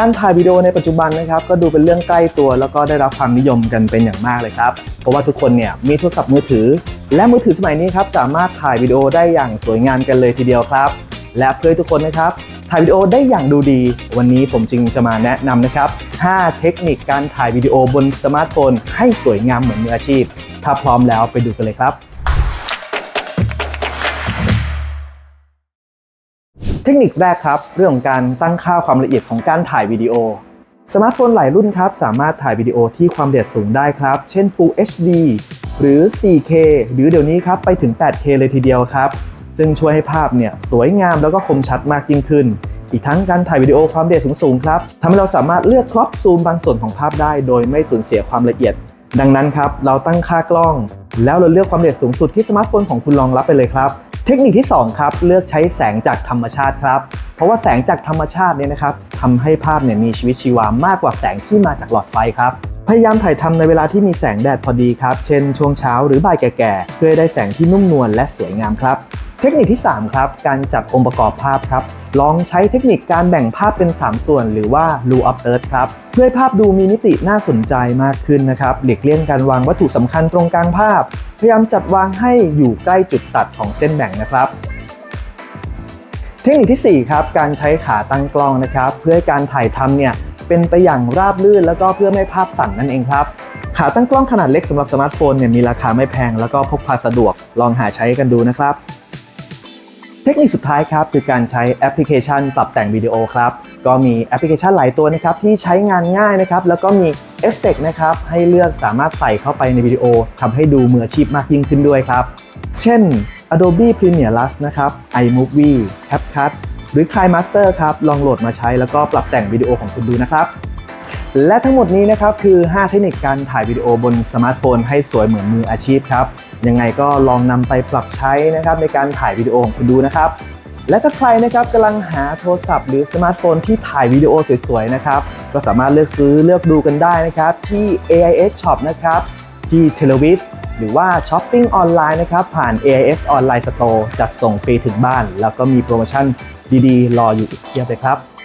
การถ่ายวิดีโอในปัจจุบันนะครับก็ดูเป็นเรื่องใกล้ตัวแล้วก็ได้รับความนิยมกันเป็นอย่างมากเลยครับ เพราะว่าทุกคนเนี่ยมีโทรศัพท์มือถือ และมือถือสมัยนี้ครับสามารถถ่ายวิดีโอได้อย่างสวยงามกันเลยทีเดียวครับ และเพื่อทุกคนนะครับถ่ายวิดีโอได้อย่างดูดี วันนี้ผมจึงจะมาแนะนำนะครับ 5 เทคนิคการถ่ายวิดีโอบนสมาร์ทโฟน ให้สวยงามเหมือนมืออาชีพ ถ้าพร้อมแล้วไปดูกันเลยครับ เทคนิคแรกครับ เรื่องของการตั้งค่าความละเอียดของการถ่ายวิดีโอ สมาร์ทโฟนหลายรุ่นครับ สามารถถ่ายวิดีโอที่ความละเอียดสูงได้ครับ เช่น Full HD หรือ 4K หรือเดี๋ยวนี้ครับไปถึง 8K เลยทีเดียวครับ ซึ่งช่วยให้ภาพเนี่ยสวยงามแล้วก็คมชัดมากยิ่งขึ้น อีกทั้งการถ่ายวิดีโอความละเอียดสูงๆครับทำให้เราสามารถเลือกครอปซูมบางส่วนของภาพได้ โดยไม่สูญเสียความละเอียด ดังนั้นครับเราตั้งค่ากล้อง แล้วเราเลือกความละเอียดสูงสุดที่สมาร์ทโฟนของคุณรองรับไปเลยครับ เทคนิคที่2ครับเลือกใช้แสงจากธรรมชาติครับ เพราะว่าแสงจากธรรมชาติเนี่ยนะครับทำให้ภาพเนี่ยมีชีวิตชีวามากกว่าแสงที่มาจากหลอดไฟครับพยายามถ่ายทำในเวลาที่มีแสงแดดพอดีครับ เช่นช่วงเช้าหรือบ่ายแก่ๆ เพื่อได้แสงที่นุ่มนวลและสวยงามครับ เทคนิคที่ 3 ครับ การจัดองค์ประกอบภาพครับ ลองใช้เทคนิคการแบ่งภาพเป็น 3 ส่วน หรือว่า Rule of Earth ครับเพื่อให้ภาพดูมีมิติน่าสนใจมากขึ้นนะครับ หลีกเลี่ยงการวางวัตถุสำคัญตรงกลางภาพ พยายามจัดวางให้อยู่ใกล้จุดตัดของเส้นแบ่งนะครับ เทคนิคทีสี่ 4 ครับ การใช้ขาตั้งกล้องนะครับ เพื่อให้การถ่ายทำเนี่ยเป็นไปอย่างราบรื่น แล้วก็เพื่อไม่ภาพสั่นนั่นเองครับ ขาตั้งกล้องขนาดเล็กสำหรับสมาร์ทโฟนเนี่ยมีราคาไม่แพงแล้วก็พกพาสะดวกลองหาใช้กันดูนะครับ เทคนิคสุดท้ายครับคือการใช้แอปพลิเคชันปรับแต่งวิดีโอครับ ก็มีแอปพลิเคชันหลายตัวนะครับที่ใช้งานง่ายนะครับแล้วก็มีเอฟเฟกต์นะครับให้เลือกสามารถใส่เข้าไปในวิดีโอทำให้ดูมืออาชีพมากยิ่งขึ้นด้วยครับ เช่น Adobe Premiere Rush นะครับ iMovie CapCut หรือ KineMaster ครับลองโหลดมาใช้แล้วก็ปรับแต่งวิดีโอของคุณดูนะครับและทั้งหมดนี้นะครับคือ 5 เทคนิคการถ่ายวิดีโอบนสมาร์ทโฟนให้สวยเหมือนมืออาชีพครับ ยังไงก็ลองนำไปปรับใช้นะครับในการถ่ายวิดีโอของคุณดูนะครับ และถ้าใครนะครับกำลังหาโทรศัพท์หรือสมาร์ทโฟนที่ถ่ายวิดีโอสวยๆนะครับก็สามารถเลือกซื้อเลือกดูกันได้นะครับที่ AIS Shop นะครับที่ Televis หรือว่าช้อปปิ้งออนไลน์นะครับผ่าน AIS Online Store จัดส่งฟรีถึงบ้าน แล้วก็มีโปรโมชั่นดีๆ รออยู่อีกเพียบเลยครับ